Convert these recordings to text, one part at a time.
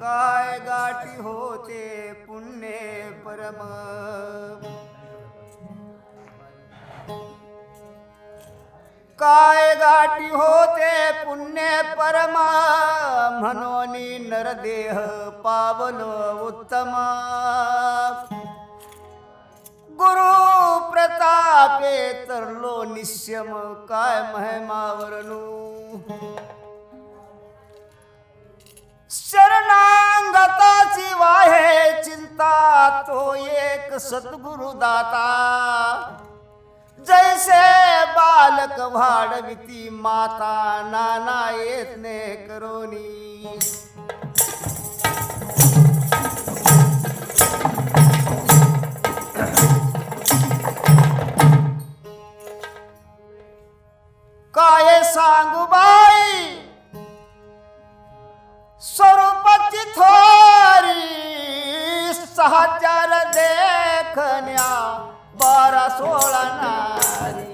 काय गाठी होते पुण्य परम? काय गाठी होते पुण्य परम? म्हणून नरदेह पावलो उत्तम. गुरु प्रतापे तरलो निश्यम काय महिमावरणू शरणांगताची वाहे चिंता तो एक सद्गुरु दाता. जैसे बालक वाढविती माता नाना येतने करोनी. सांगू बाई. स्वरूपाची थोरी देखन्या देखण्या बारा सोळा नारी.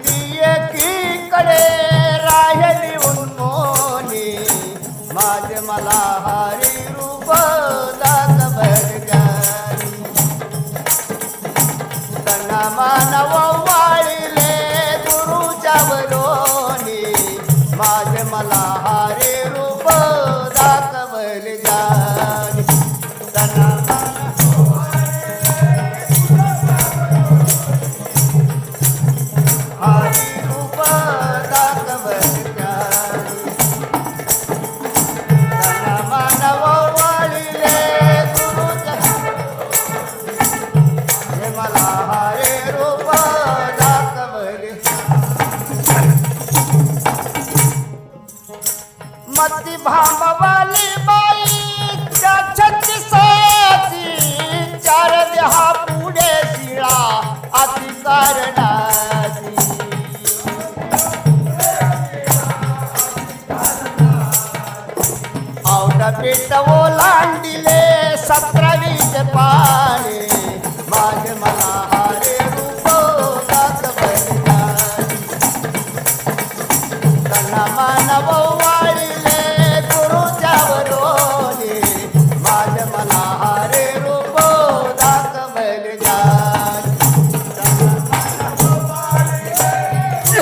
की एकीकडे राहिली उन्मोनी माझे मला हरी रूप दाखवली नववाळीले गुरुच्या वरोनी माझे मला भामवाली भांबवाली बाई छत्तीसाची चार देहा पुढे शिळा अति कारणाची. आवडा ओलांडिले सतरावीचे पाणी माझे मला हरे रूप दाखवले त्यांना मानव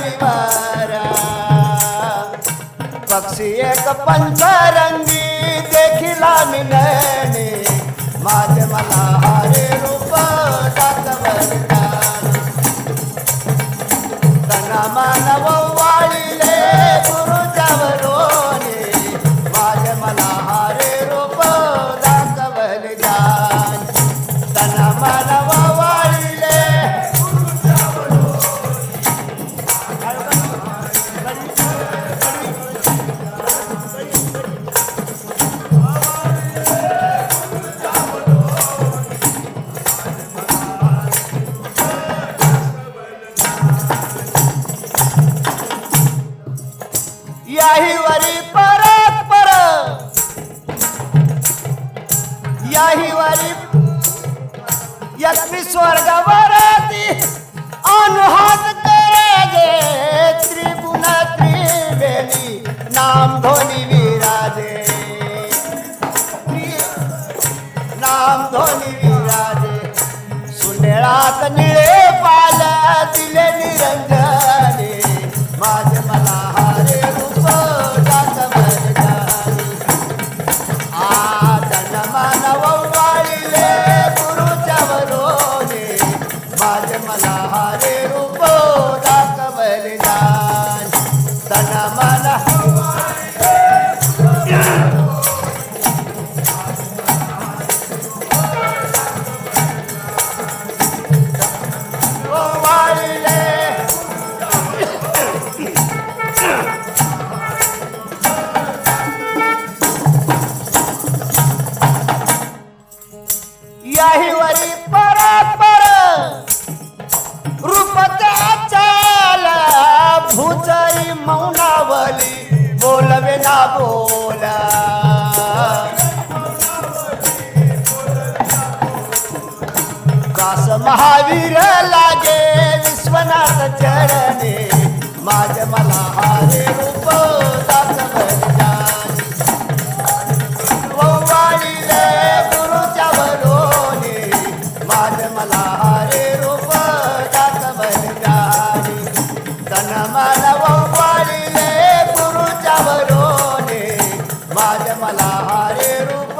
शून्याचे पक्षी एक पंचरंगी देखिला मिळणे माझे मला हारे रूप दाखवले त्यांना मानव वाळिले गुरुच्या माझे मला रूप मानव स्वर्गवरती अनुहात करे गे त्रिवेणी नाम ध्वनी विराजे. नाम ध्वनी विराजे. सुनेळात निळे पाल माझे मला हारे रूप बोलवे ना बोला. कास महावीर लागे विश्वनाथ चरणे माझ मला आरे কমলা হারে রূপ